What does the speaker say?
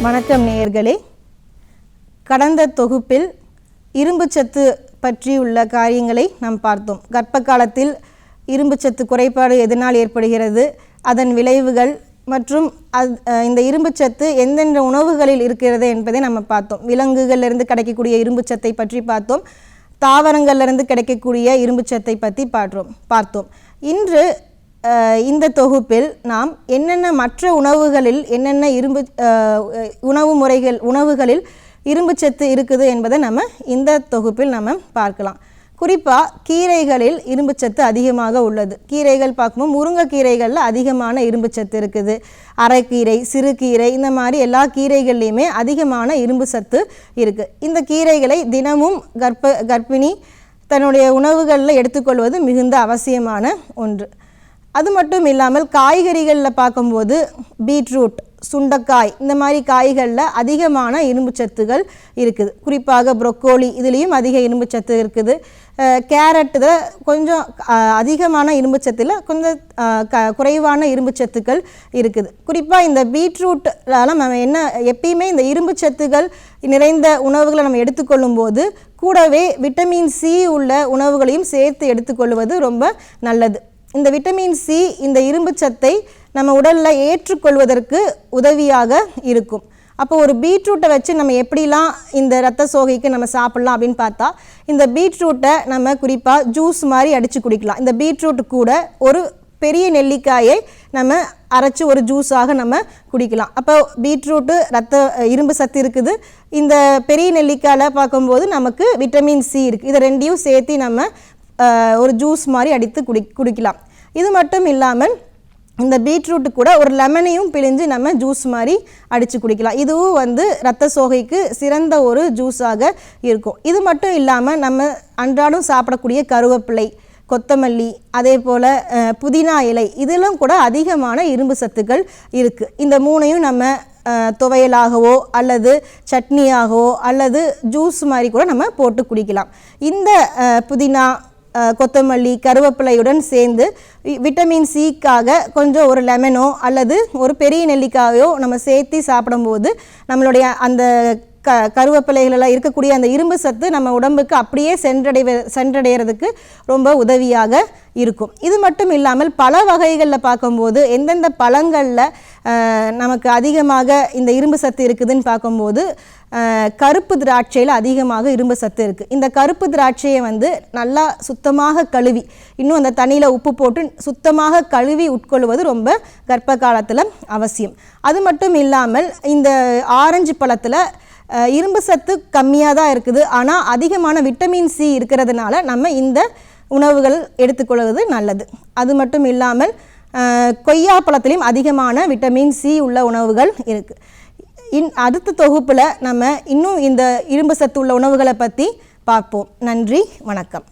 வணக்கம் நேயர்களே. கடந்த தொகுப்பில் இரும்புச்சத்து பற்றி உள்ள காரியங்களை நாம் பார்த்தோம். கர்ப்ப காலத்தில் இரும்புச்சத்து குறைபாடு எதனால் ஏற்படுகிறது அதன் விளைவுகள் மற்றும் அது அஹ், இந்த இரும்புச்சத்து எந்தெந்த உணவுகளில் இருக்கிறது என்பதை நம்ம பார்த்தோம். விலங்குகளிலிருந்து கிடைக்கக்கூடிய இரும்புச்சத்தை பற்றி பார்த்தோம். தாவரங்கள்லேருந்து கிடைக்கக்கூடிய இரும்புச்சத்தை பற்றி பார்த்தோம் பார்த்தோம். இன்று இந்த தொகுப்பில் நாம் என்னென்ன மற்ற உணவுகளில் என்னென்ன இரும்பு உணவு முறைகள் உணவுகளில் இரும்புச்சத்து இருக்குது என்பதை நம்ம இந்த தொகுப்பில் நம்ம பார்க்கலாம். குறிப்பாக கீரைகளில் இரும்புச்சத்து அதிகமாக உள்ளது. கீரைகள் பார்க்கும்போது முருங்கைக்கீரைகளில் அதிகமான இரும்புச்சத்து இருக்குது. அரைக்கீரை சிறுகீரை இந்த மாதிரி எல்லா கீரைகள்லையுமே அதிகமான இரும்பு சத்து இருக்குது இந்த கீரைகளை தினமும் கர்ப்ப கர்ப்பிணி தன்னுடைய உணவுகளில் எடுத்துக்கொள்வது மிகுந்த அவசியமான ஒன்று. அது மட்டும் இல்லாமல் காய்கறிகளில் பார்க்கும்போது பீட்ரூட் சுண்டைக்காய் இந்த மாதிரி காய்களில் அதிகமான இரும்பு சத்துகள் இருக்குது. குறிப்பாக ப்ரொக்கோலி இதுலேயும் அதிக இரும்பு சத்து இருக்குது. அஹ் கேரட் இதில் கொஞ்சம் அதிகமான இரும்பு சத்தில் கொஞ்சம் க குறைவான இரும்பு சத்துக்கள் இருக்குது. குறிப்பாக இந்த பீட்ரூட்டால் நம்ம என்ன எப்பயுமே இந்த இரும்பு சத்துக்கள் நிறைந்த உணவுகளை நம்ம எடுத்துக்கொள்ளும் போது கூடவே விட்டமின் சி உள்ள உணவுகளையும் சேர்த்து எடுத்துக்கொள்வது ரொம்ப நல்லது. இந்த விட்டமின் சி இந்த இரும்பு சத்தை நம்ம உடலில் ஏற்றுக்கொள்வதற்கு உதவியாக இருக்கும். அப்போ ஒரு பீட்ரூட்டை வச்சு நம்ம எப்படிலாம் இந்த ரத்த சோகைக்கு நம்ம சாப்பிட்லாம் அப்படின்னு பார்த்தா இந்த பீட்ரூட்டை நம்ம குறிப்பாக ஜூஸ் மாதிரி அடித்து குடிக்கலாம். இந்த பீட்ரூட் கூட ஒரு பெரிய நெல்லிக்காயை நம்ம அரைச்சி ஒரு ஜூஸாக நம்ம குடிக்கலாம். அப்போ பீட்ரூட்டு ரத்த இரும்பு சத்து இருக்குது. இந்த பெரிய நெல்லிக்காயில் பார்க்கும்போது நமக்கு விட்டமின் சி இருக்குது இதை ரெண்டையும் சேர்த்து நம்ம ஒரு ஜூஸ் மாதிரி அடித்து குடி குடிக்கலாம். இது மட்டும் இல்லாமல் இந்த பீட்ரூட்டு கூட ஒரு லெமனையும் பிழிஞ்சு நம்ம ஜூஸ் மாதிரி அடித்து குடிக்கலாம். இதுவும் வந்து ரத்த சோகைக்கு சிறந்த ஒரு ஜூஸாக இருக்கும். இது மட்டும் இல்லாமல் நம்ம அன்றாடம் சாப்பிடக்கூடிய கருவேப்பிலை கொத்தமல்லி அதே போல் புதினா இலை இதெல்லாம் கூட அதிகமான இரும்பு சத்துக்கள் இருக்குது இந்த மூணையும் நம்ம துவையலாகவோ அல்லது சட்னியாகவோ அல்லது ஜூஸ் மாதிரி கூட நம்ம போட்டு குடிக்கலாம். இந்த புதினா கொத்தமல்லி கருவேப்பிலையுடன் சேர்ந்து விட்டமின் சிக்காக கொஞ்சம் ஒரு லெமனோ அல்லது ஒரு பெரிய நெல்லிக்காயோ நம்ம சேர்த்து சாப்பிடும்போது நம்மளுடைய அந்த க கருவேப்பிலைகளெல்லாம் இருக்கக்கூடிய அந்த இரும்பு சத்து நம்ம உடம்புக்கு அப்படியே சென்றடைவ சென்றடைகிறதுக்கு ரொம்ப உதவியாக இருக்கும். இது மட்டும் இல்லாமல் பல வகைகளில் பார்க்கும்போது எந்தெந்த பழங்களில் நமக்கு அதிகமாக இந்த இரும்பு சத்து இருக்குதுன்னு பார்க்கும்போது கருப்பு திராட்சையில் அதிகமாக இரும்பு சத்து இருக்குது இந்த கருப்பு திராட்சையை வந்து நல்லா சுத்தமாக கழுவி இன்னும் அந்த தண்ணியில் உப்பு போட்டு சுத்தமாக கழுவி உட்கொள்வது ரொம்ப கர்ப்ப காலத்தில் அவசியம். அது மட்டும் இல்லாமல் இந்த ஆரஞ்சு பழத்தில் இரும்பு சத்து கம்மியாக தான் இருக்குது. ஆனால் அதிகமான விட்டமின் சி இருக்கிறதுனால நம்ம இந்த உணவுகள் எடுத்துக்கொள்வது நல்லது. அது மட்டும் இல்லாமல் கொய்யா பழத்திலையும் அதிகமான விட்டமின் சி உள்ள உணவுகள் இருக்குது இன் அடுத்த தொகுப்பில் நம்ம இன்னும் இந்த இரும்பு சத்து உள்ள உணவுகளை பற்றி பார்ப்போம். நன்றி வணக்கம்.